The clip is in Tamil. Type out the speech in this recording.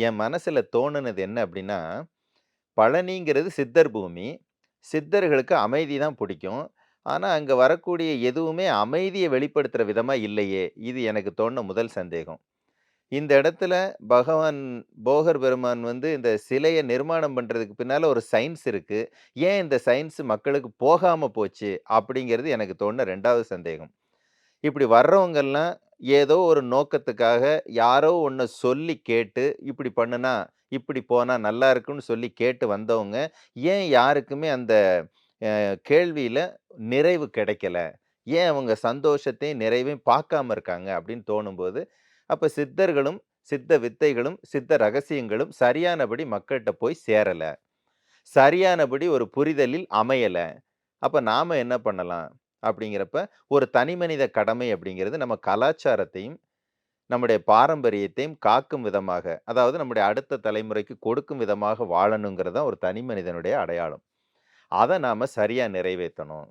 என் மனசுல தோணுனது என்ன அப்படின்னா பழனிங்கிறது சித்தர் பூமி. சித்தர்களுக்கு அமைதி தான் புடிக்கும். ஆனா, அங்க வரக்கூடிய எதுவுமே அமைதிய வெளிப்படுத்துற விதமா இல்லையே! இது எனக்கு தோணுன முதல் சந்தேகம். இந்த இடத்துல பகவான் போகர் பெருமான் வந்து இந்த சிலைய நிர்மாணம் பண்றதுக்கு பின்னால ஒரு சயின்ஸ் இருக்கு. ஏன் இந்த சயின்ஸ் மக்களுக்கு போகாம போச்சு? அப்படிங்கிறது எனக்கு தோணுன 2வது சந்தேகம். இப்படி வர்றவங்கெல்லாம் ஏதோ ஒரு நோக்கத்துக்காக யாரோ ஒன்று சொல்லி கேட்டு, இப்படி பண்ணுனா, இப்படி போனால் நல்லா இருக்குன்னு சொல்லி கேட்டு வந்தவங்க, ஏன் யாருக்குமே அந்த கேள்வியில் நிறைவு கிடைக்கல? ஏன் அவங்க சந்தோஷத்தையும், நிறைவையும் பார்க்காம இருக்காங்க? அப்படின்னு தோணும்போது, அப்போ சித்தர்களும், சித்த வித்தைகளும், சித்த ரகசியங்களும் சரியானபடி மக்கள்கிட்ட போய் சேரலை சரியானபடி ஒரு புரிதலில் அமையலை அப்போ நாம் என்ன பண்ணலாம்? அப்படிங்கிறப்ப, ஒரு தனி மனித கடமை அப்படிங்கிறது நம்ம கலாச்சாரத்தையும், நம்முடைய பாரம்பரியத்தையும் காக்கும் விதமாக, அதாவது நம்முடைய அடுத்த தலைமுறைக்கு கொடுக்கும் விதமாக வாழணுங்கிறது தான் ஒரு தனி மனிதனுடைய அடையாளம். அதை நாம் சரியாக நிறைவேற்றணும்